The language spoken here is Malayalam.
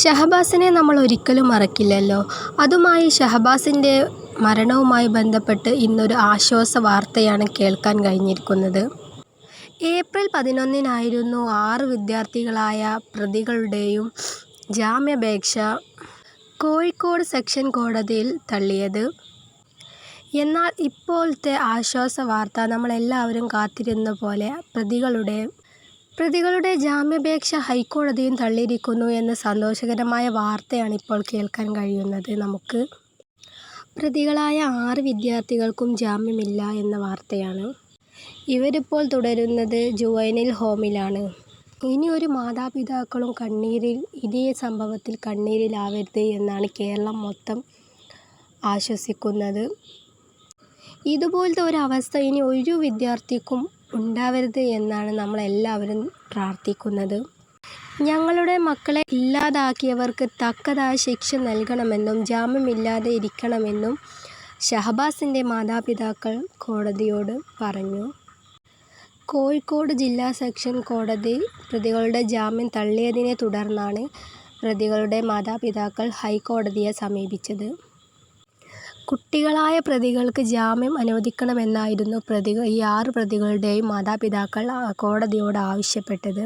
ഷഹബാസിനെ നമ്മൾ ഒരിക്കലും മറക്കില്ലല്ലോ. അതുമായി ഷഹബാസിന്റെ മരണവുമായി ബന്ധപ്പെട്ട് ഇന്നൊരു ആശ്വാസ വാർത്തയാണ് കേൾക്കാൻ കഴിഞ്ഞിരിക്കുന്നത്. ഏപ്രിൽ പതിനൊന്നിനായിരുന്നു ആറ് വിദ്യാർത്ഥികളായ പ്രതികളുടെയും ജാമ്യാപേക്ഷ കോഴിക്കോട് സെക്ഷൻ കോടതിയിൽ തള്ളിയത്. എന്നാൽ ഇപ്പോഴത്തെ ആശ്വാസ വാർത്ത നമ്മളെല്ലാവരും കാത്തിരുന്ന പോലെ പ്രതികളുടെ ജാമ്യാപേക്ഷ ഹൈക്കോടതിയും തള്ളിയിരിക്കുന്നു എന്ന സന്തോഷകരമായ വാർത്തയാണ് ഇപ്പോൾ കേൾക്കാൻ കഴിയുന്നത് നമുക്ക്. പ്രതികളായ ആറ് വിദ്യാർത്ഥികൾക്കും ജാമ്യമില്ല എന്ന വാർത്തയാണ്. ഇവരിപ്പോൾ തുടരുന്നത് ജുവൈനിൽ ഹോമിലാണ്. ഇനി ഒരു മാതാപിതാക്കളും കണ്ണീരിൽ ഇതേ സംഭവത്തിൽ കണ്ണീരിലാവരുത് എന്നാണ് കേരളം മൊത്തം ആശ്വസിക്കുന്നത്. ഇതുപോലത്തെ ഒരവസ്ഥ ഇനി ഒരു വിദ്യാർത്ഥിക്കും ഉണ്ടാവരുത് എന്നാണ് നമ്മളെല്ലാവരും പ്രാർത്ഥിക്കുന്നത്. ഞങ്ങളുടെ മക്കളെ ഇല്ലാതാക്കിയവർക്ക് തക്കതായ ശിക്ഷ നൽകണമെന്നും ജാമ്യമില്ലാതെ ഇരിക്കണമെന്നും ഷഹബാസിന്റെ മാതാപിതാക്കൾ കോടതിയോട് പറഞ്ഞു. കോഴിക്കോട് ജില്ലാ സെക്ഷൻ കോടതി പ്രതികളുടെ ജാമ്യം തള്ളിയതിനെ തുടർന്നാണ് പ്രതികളുടെ മാതാപിതാക്കൾ ഹൈക്കോടതിയെ സമീപിച്ചത്. കുട്ടികളായ പ്രതികൾക്ക് ജാമ്യം അനുവദിക്കണമെന്നായിരുന്നു പ്രതികൾ ഈ ആറ് പ്രതികളുടെയും മാതാപിതാക്കൾ കോടതിയോട് ആവശ്യപ്പെട്ടത്.